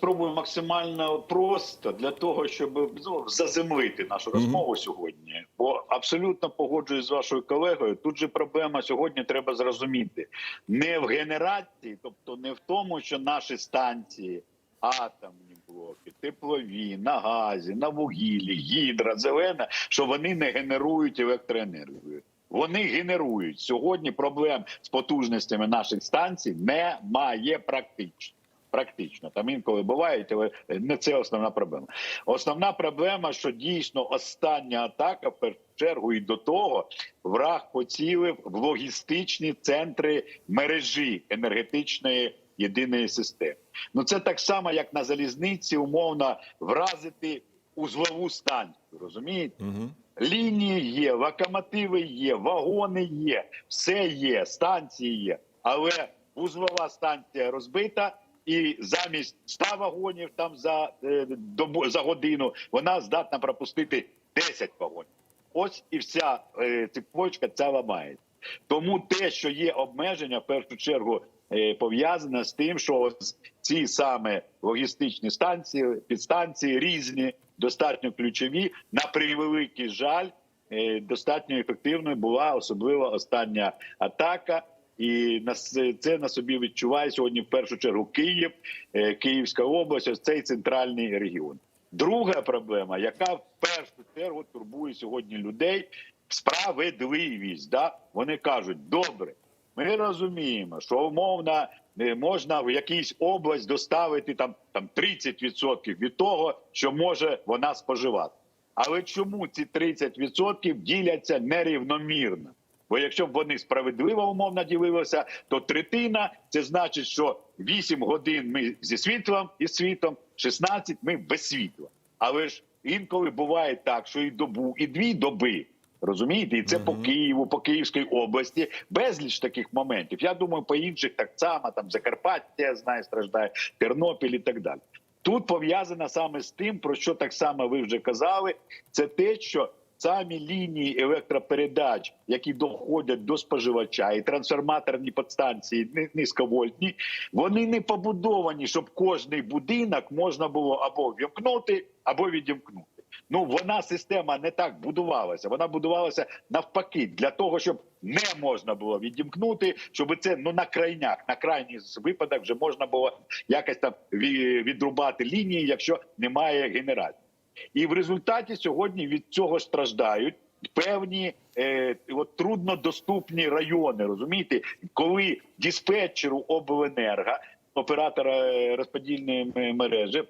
спробую максимально просто для того, щоб ну, заземлити нашу розмову сьогодні. Бо абсолютно погоджуюсь з вашою колегою. Тут же проблема сьогодні треба зрозуміти не в генерації, тобто не в тому, що наші станції, атомні блоки, теплові, на газі, на вугіллі, гідра, зелена, що вони не генерують електроенергію. Вони генерують сьогодні проблем з потужностями наших станцій немає практично. Практично там інколи бувають, але не це основна проблема. Основна проблема, що дійсно остання атака в першу чергу і до того враг поцілив в логістичні центри мережі енергетичної єдиної системи. Ну це так само, як на залізниці, умовно вразити узлову станцію. Розумієте? Угу. Лінії є, локомотиви є, вагони є, все є, станції є. Але вузлова станція розбита, і замість 100 вагонів там за, е, добу, за годину вона здатна пропустити 10 вагонів. Ось і вся е, цепочка ця ламається. Тому те, що є обмеження, в першу чергу е, пов'язане з тим, що ці саме логістичні станції, підстанції різні, достатньо ключові. На превеликий жаль, достатньо ефективною була особливо остання атака. І це на собі відчуває сьогодні в першу чергу Київ, е, Київська область, ось цей центральний регіон. Друга проблема, яка в першу чергу турбує сьогодні людей, справедливість. Да? Вони кажуть, добре, ми розуміємо, що умовно можна в якійсь область доставити там, там 30% від того, що може вона споживати. Але чому ці 30% діляться нерівномірно? Бо якщо б вони справедливо умовно ділилися, то третина це значить, що 8 годин ми зі світлом і світом, 16 ми без світла. Але ж інколи буває так, що і добу, і дві доби. Розумієте, і це по Києву, по Київській області безліч таких моментів. Я думаю, по інших так само там Закарпаття я знаю, страждає Тернопіль і так далі. Тут пов'язано саме з тим, про що так само ви вже казали. Це те, що самі лінії електропередач, які доходять до споживача, і трансформаторні подстанції ни- низьковольтні, вони не побудовані, щоб кожний будинок можна було або вімкнути, або відімкнути. Ну вона система не так будувалася. Вона будувалася навпаки для того, щоб не можна було відімкнути, щоб це ну на крайнях, на крайній випадок вже можна було якось там відрубати лінії, якщо немає генерації. І в результаті сьогодні від цього страждають певні е, от, труднодоступні райони. Розумієте, коли диспетчеру обленерго, оператора е, розподільної мережі,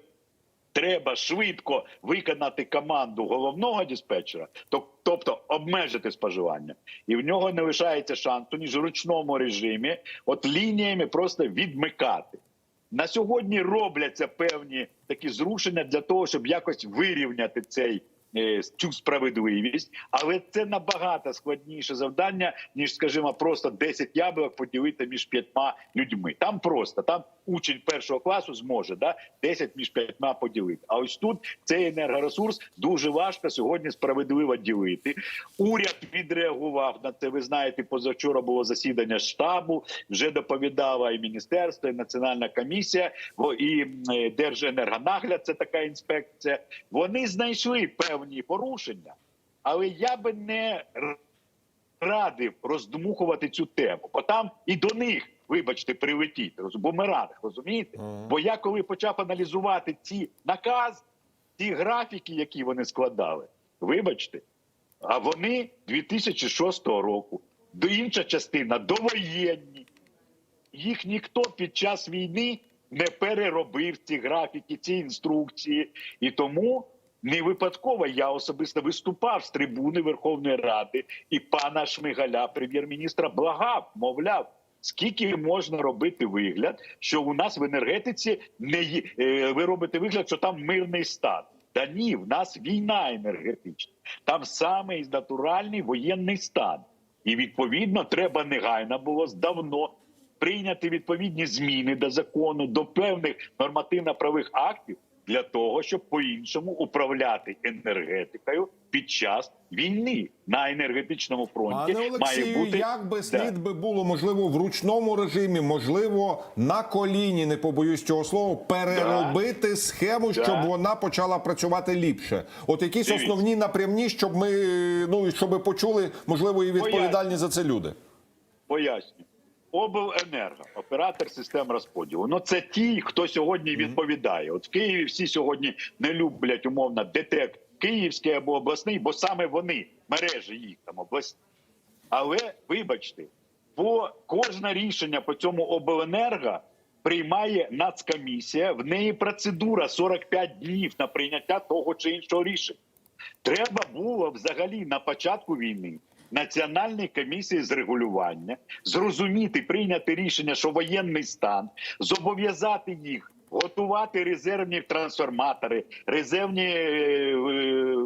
треба швидко виконати команду головного диспетчера, то, тобто обмежити споживання, і в нього не лишається шансу ніж в ручному режимі, от лініями просто відмикати. На сьогодні робляться певні такі зрушення для того, щоб якось вирівняти цей. Е, Цю справедливість, але це набагато складніше завдання, ніж, скажімо, просто 10 яблук поділити між п'ятьма людьми. Там просто там учень першого класу зможе да 10 між п'ятьма поділити. А ось тут цей енергоресурс дуже важко сьогодні справедливо ділити. Уряд відреагував на це. Ви знаєте, позавчора було засідання штабу. Вже доповідала і міністерство, і національна комісія, і е, Держенергонагляд, це така інспекція. Вони знайшли певні порушення, але я би не радив роздмухувати цю тему, бо там і до них, вибачте, прилетіть бумеранг, розумієте? Ага. Бо я коли почав аналізувати ці наказ, ці графіки, які вони складали, вибачте, а вони 2006 року, до інша частина довоєнні. Їх ніхто під час війни не переробив ці графіки, ці інструкції. І тому не випадково я особисто виступав з трибуни Верховної Ради і пана Шмигаля, прем'єр-міністра, благав, мовляв. Скільки можна робити вигляд, що у нас в енергетиці не є, е, ви робите вигляд, що там мирний стан? Та ні, в нас війна енергетична. Там саме і натуральний воєнний стан. І відповідно треба негайно було давно прийняти відповідні зміни до закону, до певних нормативно-правих актів для того, щоб по-іншому управляти енергетикою під час війни на енергетичному фронті Пане має Олексію, бути як би Да. слід би було, можливо, в ручному режимі, можливо, на коліні, не побоюсь цього слова, переробити схему, Да. щоб вона почала працювати ліпше. От якісь Дивіться. основні напрямні, щоб ми ну щоб почули, можливо, і відповідальні за це люди. Поясню. Обленерго, оператор систем розподілу. Ну це ті, хто сьогодні відповідає. От в Києві всі сьогодні не люблять умовно ДТЕК Київський або обласний, бо саме вони мережі їх там обласні. Але вибачте, бо кожне рішення по цьому обленерго приймає нацкомісія. В неї процедура 45 днів на прийняття того чи іншого рішення. Треба було взагалі на початку війни Національній комісії з регулювання зрозуміти, прийняти рішення, що воєнний стан, зобов'язати їх готувати резервні трансформатори, резервні е,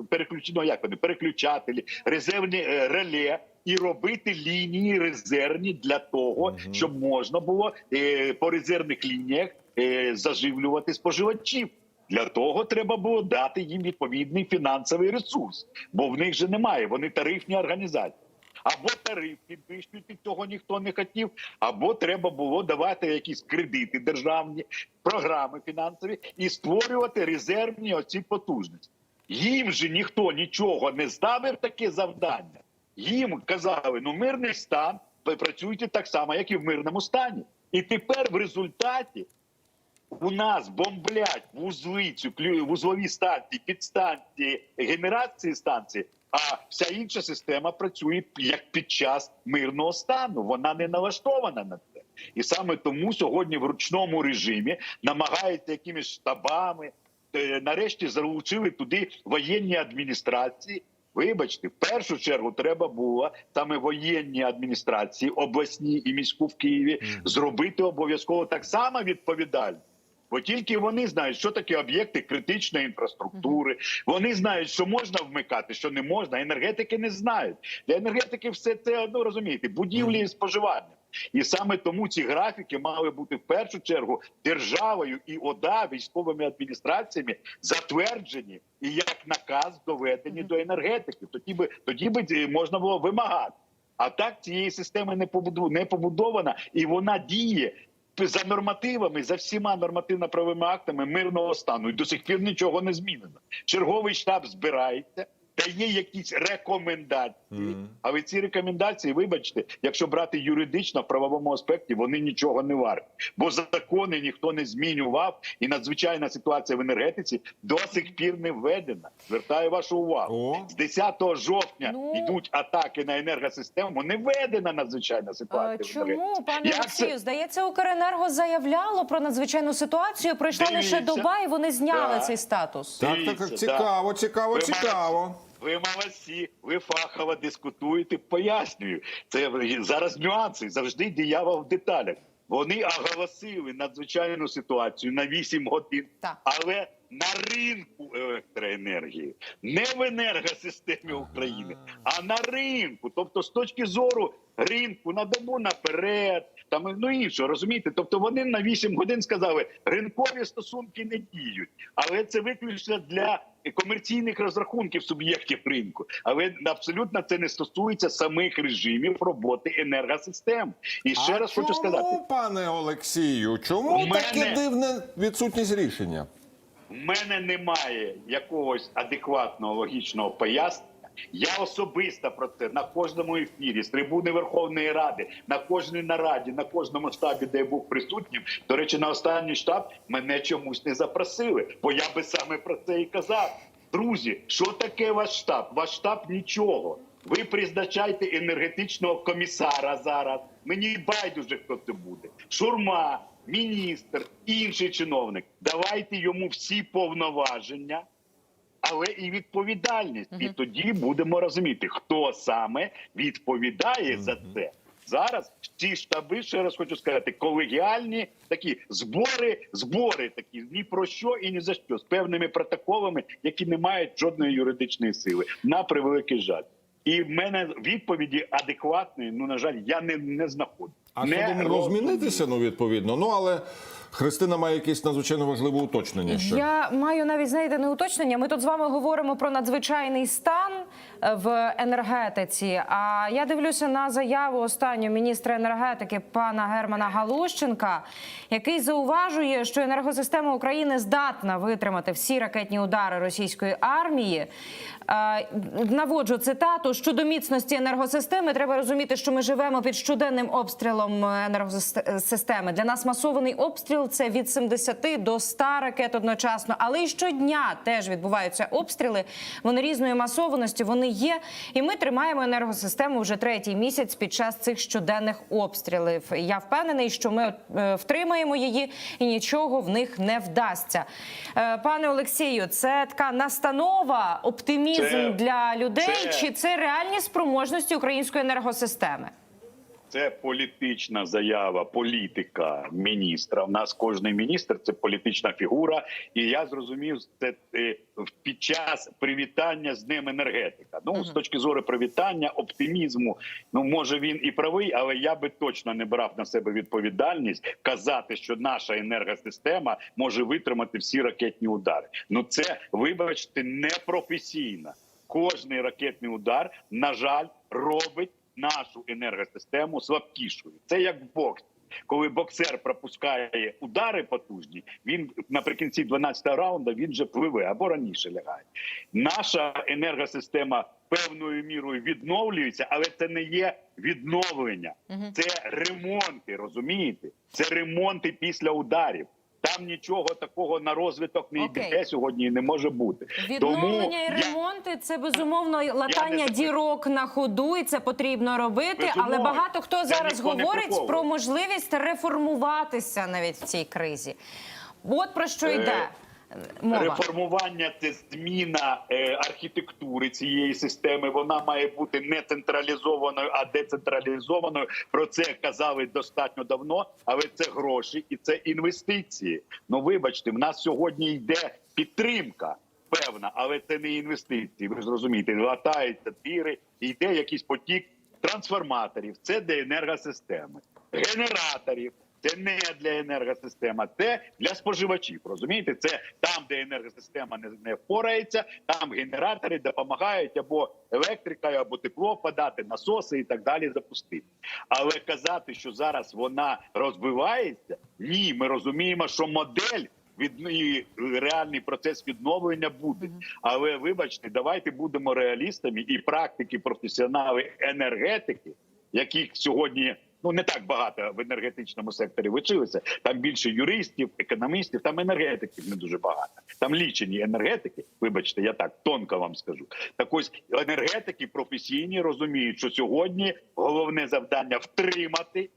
переключ... ну, як вони, переключателі, резервні е, реле. І робити лінії резервні для того, щоб можна було е, по резервних лініях е, заживлювати споживачів. Для того треба було дати їм відповідний фінансовий ресурс, бо в них же немає. Вони тарифні організації. Або тариф підвищують, цього ніхто не хотів, або треба було давати якісь кредити державні, програми фінансові і створювати резервні оці потужності. Їм же ніхто нічого не ставив таке завдання. Їм казали, ну мирний стан, ви працюєте так само, як і в мирному стані. І тепер в результаті у нас бомблять вузли, цю вузлові станції, підстанції, генерації станції, а вся інша система працює як під час мирного стану. Вона не налаштована на це. І саме тому сьогодні в ручному режимі намагаються якимись штабами. е, Нарешті залучили туди воєнні адміністрації. Вибачте, в першу чергу треба було саме воєнні адміністрації, обласні і міську в Києві, зробити обов'язково так само відповідально. Бо тільки вони знають, що таке об'єкти критичної інфраструктури. Вони знають, що можна вмикати, що не можна. Енергетики не знають. Для енергетики все це ну розумієте, будівлі і споживання. І саме тому ці графіки мали бути в першу чергу державою і ОДА військовими адміністраціями затверджені і як наказ доведені до енергетики. Тоді би тоді би е, можна було вимагати. А так цієї системи не побуду не побудована, і вона діє за нормативами, за всіма нормативно-правовими актами мирного стану. І до сих пір нічого не змінено. Черговий штаб збирається. Дає якісь рекомендації, але ці рекомендації, вибачте, якщо брати юридично в правовому аспекті, вони нічого не варті, бо закони ніхто не змінював, і надзвичайна ситуація в енергетиці до сих пір не введена. Звертаю вашу увагу. О. З 10 жовтня Ну. йдуть атаки на енергосистему. Не введена надзвичайна ситуація. в. Чому пане Олексію? Здається, Укренерго заявляло про надзвичайну ситуацію. Пройшла лише доба, і вони зняли Так. цей статус. Так, так, так, цікаво, цікаво, Ви цікаво. Ви молодці, ви фахово дискутуєте, пояснюю. Це зараз нюанси, завжди диявол в деталях. Вони оголосили надзвичайну ситуацію на 8 годин, Так. але на ринку електроенергії, не в енергосистемі України, а на ринку. Тобто, з точки зору ринку на добу наперед, там ну інше, розумієте? Тобто вони на 8 годин сказали, ринкові стосунки не діють, але це виключно для комерційних розрахунків суб'єктів ринку. Але абсолютно це не стосується самих режимів роботи енергосистем. І ще а раз чому, хочу сказати. пане Олексію, чому мене- таке дивне відсутність рішення? У мене немає якогось адекватного логічного пояснення. Я особисто про це на кожному ефірі з трибуни Верховної Ради, на кожній нараді, на кожному штабі, де я був присутнім. До речі, на останній штаб мене чомусь не запросили, бо я би саме про це і казав. Друзі, що таке ваш штаб? Ваш штаб нічого. Ви призначаєте енергетичного комісара зараз. Мені байдуже, хто це буде. Шурма, міністр, інший чиновник. Давайте йому всі повноваження, але і відповідальність. І тоді будемо розуміти, хто саме відповідає за це. Зараз ці штаби, ще раз хочу сказати, колегіальні такі збори, збори такі ні про що і ні за що з певними протоколами, які не мають жодної юридичної сили. На превеликий жаль. І в мене відповіді адекватної, ну на жаль, я не, не знаходжу. А не що могло Ну відповідно. Ну але Христина має якесь надзвичайно важливе уточнення. Ще. Я маю навіть знаєте не уточнення. Ми тут з вами говоримо про надзвичайний стан в енергетиці. А я дивлюся на заяву останнього міністра енергетики пана Германа Галущенка, який зауважує, що енергосистема України здатна витримати всі ракетні удари російської армії. Е, Наводжу цитату щодо міцності енергосистеми. Треба розуміти, що ми живемо під щоденним обстрілом енергосистеми. Для нас масований обстріл це від 70 до 100 ракет одночасно, але й щодня теж відбуваються обстріли. Вони різної масованості, вони є. І ми тримаємо енергосистему вже третій місяць під час цих щоденних обстрілів. Я впевнений, що ми е, втримаємо її і нічого в них не вдасться. Е, Пане Олексію, це така настанова, оптимізм Це- для людей, це- чи це реальні спроможності української енергосистеми? Це політична заява, політика міністра. У нас кожен міністр це політична фігура, і я зрозумів це е, під час привітання з Днем енергетика. Ну з точки зору привітання, оптимізму. Ну може він і правий, але я би точно не брав на себе відповідальність казати, що наша енергосистема може витримати всі ракетні удари. Ну це вибачте непрофесійно. Кожний ракетний удар, на жаль, робить нашу енергосистему слабкішою. Це як в боксі. Коли боксер пропускає удари потужні, він наприкінці 12 раунда він вже пливе або раніше лягає. Наша енергосистема певною мірою відновлюється, але це не є відновлення, це ремонти. Розумієте? Це ремонти після ударів. Там нічого такого на розвиток не Окей. йде сьогодні не може бути. Відновлення і я- ремонти це безумовно латання не- дірок на ходу, і це потрібно робити. Безумовно. Але багато хто Це зараз говорить про можливість реформуватися навіть в цій кризі. От про що йде Е, мова. Реформування це зміна е, архітектури цієї системи. Вона має бути не централізованою, а децентралізованою. Про це казали достатньо давно, але це гроші і це інвестиції. Ну вибачте, в нас сьогодні йде підтримка. Певна, але це не інвестиції. Ви ж розумієте, латаються тіри, йде якийсь потік трансформаторів. Це для енергосистеми, генераторів. Це не для енергосистеми, це для споживачів. Розумієте, це там, де енергосистема не, не впорається, там генератори допомагають або електрикою, або тепло подати, насоси і так далі запустити. Але казати, що зараз вона розбивається, ні, ми розуміємо, що модель. Від і реальний процес відновлення буде, але вибачте, давайте будемо реалістами і практики, професіонали енергетики, яких сьогодні ну не так багато в енергетичному секторі вчилися. Там більше юристів, економістів, там енергетиків не дуже багато. Там лічені енергетики. Вибачте, я так тонко вам скажу. Так ось енергетики професійні розуміють, що сьогодні головне завдання втримати.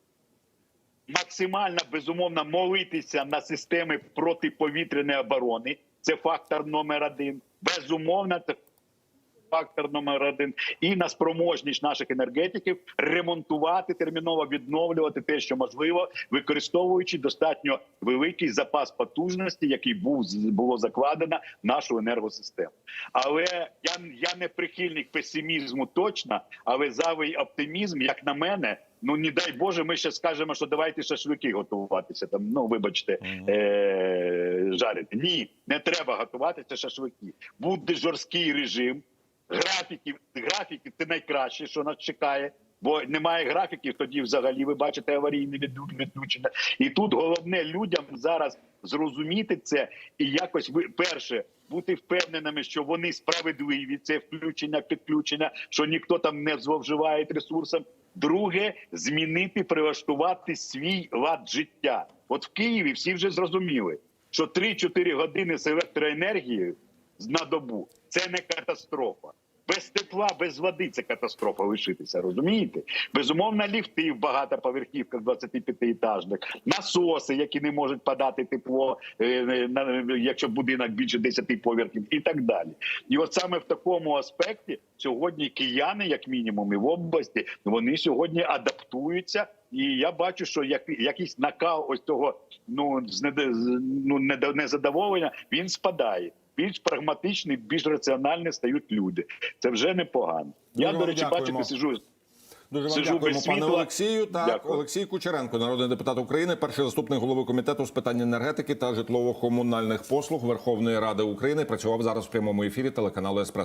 Максимально безумовно молитися на системи протиповітряної оборони. Це фактор номер один. Безумовно, фактор номер один. І на спроможність наших енергетиків ремонтувати терміново, відновлювати те, що можливо, використовуючи достатньо великий запас потужності, який був було закладено в нашу енергосистему. Але я, я не прихильник песимізму точно, але завий оптимізм, як на мене. Ну не дай Боже, ми ще скажемо, що давайте шашлики готуватися. Там ну вибачте, е- жарити. Ні, не треба готуватися шашлики. Буде жорсткий режим. Графіків графіки це найкраще, що нас чекає. Бо немає графіків, тоді взагалі ви бачите аварійне відключення. І тут головне людям зараз зрозуміти це і якось ви перше бути впевненими, що вони справедливі. Це включення, підключення, що ніхто там не зловживає ресурсом. Друге, змінити, прилаштувати свій лад життя. От в Києві всі вже зрозуміли, що 3-4 години з електроенергією на добу це не катастрофа. Без тепла, без води це катастрофа лишитися. Розумієте? Безумовно, ліфти в багатоповерхівках 25-етажних, насоси, які не можуть подати тепло, е, на- якщо будинок більше 10 поверхів, і так далі. І от саме в такому аспекті сьогодні кияни, як мінімум, і в області, вони сьогодні адаптуються. І я бачу, що як, якийсь накал ось цього ну з ну, незадоволення він спадає. Більш прагматичні, більш раціональні стають люди. Це вже непогано. Я Дуже до речі, дякуємо. бачите, сижу Дуже вам Сижу дякуємо, пане. Олексію. Так, Дякую. Олексій Кучеренко, народний депутат України, перший заступник голови комітету з питань енергетики та житлово-комунальних послуг Верховної Ради України. Працював зараз в прямому ефірі телеканалу Еспресо.